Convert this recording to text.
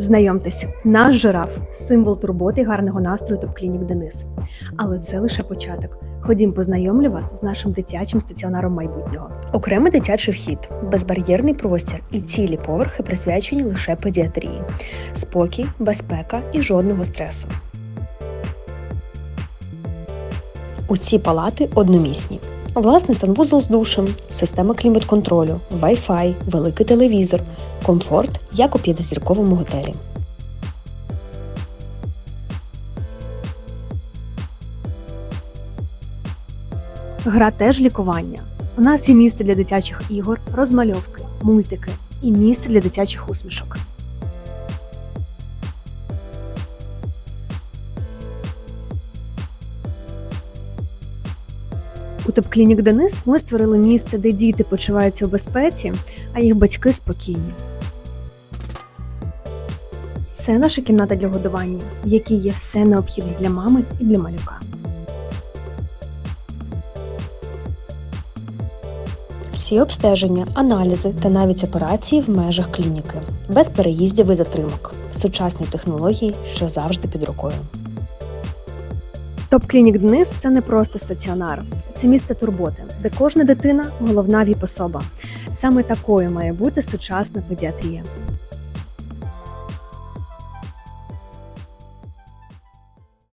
Знайомтесь, наш жираф символ турботи гарного настрою топ-клінік Денис. Але це лише початок. Ходім, познайомлю вас з нашим дитячим стаціонаром майбутнього. Окремий дитячий вхід, безбар'єрний простір і цілі поверхи присвячені лише педіатрії, спокій, безпека і жодного стресу. Усі палати одномісні. Власний санвузол з душем, система клімат-контролю, Wi-Fi, великий телевізор, комфорт, як у п'ятизірковому готелі. Гра теж лікування. У нас є місце для дитячих ігор, розмальовки, мультики і місце для дитячих усмішок. У топ-клінік Денис ми створили місце, де діти почуваються у безпеці, а їх батьки спокійні. Це наша кімната для годування, в якій є все необхідне для мами і для малюка. Всі обстеження, аналізи та навіть операції в межах клініки, без переїздів і затримок, сучасні технології, що завжди під рукою. Топ-клінік Денис це не просто стаціонар, це місце турботи, де кожна дитина головна віп-особа. Саме такою має бути сучасна педіатрія.